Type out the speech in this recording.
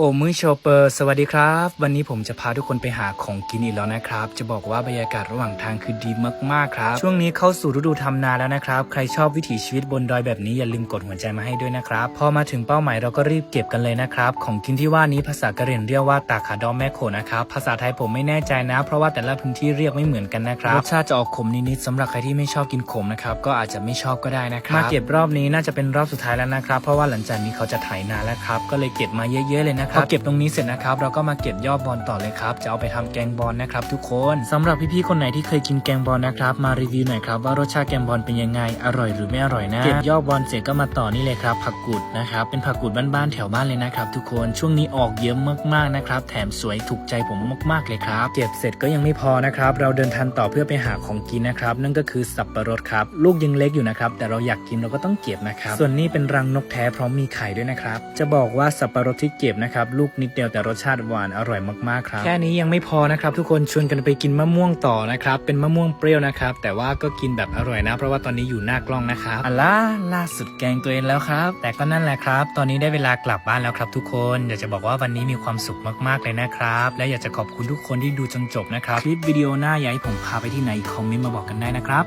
โอมือโชเปอร์ สวัสดีครับ วันนี้ผมจะพาทุกคนไปหาของกินอีกแล้วนะครับ จะบอกว่าบรรยากาศระหว่างทางคือดีมากๆครับ ช่วงนี้เข้าสู่ฤดูทำนาแล้วนะครับ ใครชอบวิถีชีวิตบนดอยแบบนี้อย่าลืมกดหัวใจมาให้ด้วยนะครับ พอมาถึงเป้าหมายเราก็รีบเก็บกันเลยนะครับ ของกินที่ว่านี้ภาษากะเหรี่ยงเรียกว่าตาขาดอมแม่โขนะครับ ภาษาไทยผมไม่แน่ใจนะ เพราะว่าแต่ละพื้นที่เรียกไม่เหมือนกันนะครับ รสชาติจะออกขมนิดๆสำหรับใครที่ไม่ชอบกินขมนะครับ ก็อาจจะไม่ชอบก็ได้นะครับ มาเก็บรอบนี้น่าจะเป็นรอบสุดท้ายแล้วนะครับ เพราะว่าหลังจากนี้เขาจะไถนาแล้วครับ ก็เลยเก็บมาเยอะๆเลยนะครับพอเก็บตรงนี้เสร็จนะครับเราก็มาเก็บยอดบอลต่อเลยครับจะเอาไปทำแกงบอลนะครับทุกคนสำหรับพี่ๆคนไหนที่เคยกินแกงบอลนะครับมารีวิวหน่อยครับว่ารสชาติแกงบอลเป็นยังไงอร่อยหรือไม่อร่อยนะเก็บยอดบอลเสร็จก็มาต่อนี่เลยครับผักกูดนะครับเป็นผักกูดบ้านๆแถวบ้านเลยนะครับทุกคนช่วงนี้ออกเยอะมากๆนะครับแถมสวยถูกใจผมมากๆเลยครับเก็บเสร็จก็ยังไม่พอนะครับเราเดินทางต่อเพื่อไปหาของกินนะครับนั่นก็คือสับปะรดครับลูกยังเล็กอยู่นะครับแต่เราอยากกินเราก็ต้องเก็บนะครับส่วนนี้เป็นรังนกแท้พร้อมมีไข่ด้วยนะครับจะบอกว่าสับปะรดที่เก็บนะครับ ลูกนิดเดียวแต่รสชาติหวานอร่อยมากๆครับ แค่นี้ยังไม่พอนะครับ ทุกคนชวนกันไปกินมะม่วงต่อนะครับ เป็นมะม่วงเปรี้ยวนะครับ แต่ว่าก็กินแบบอร่อยนะ เพราะว่าตอนนี้อยู่หน้ากล้องนะครับอัลล่าล่าสุดแกงตัวเองแล้วครับ แต่ก็นั่นแหละครับ ตอนนี้ได้เวลากลับบ้านแล้วครับทุกคนอยากจะบอกว่าวันนี้มีความสุขมากๆเลยนะครับ และอยากจะขอบคุณทุกคนที่ดูจนจบนะครับคลิปวิดีโอหน้าอยากให้ผมพาไปที่ไหนคอมเมนต์มาบอกกันได้นะครับ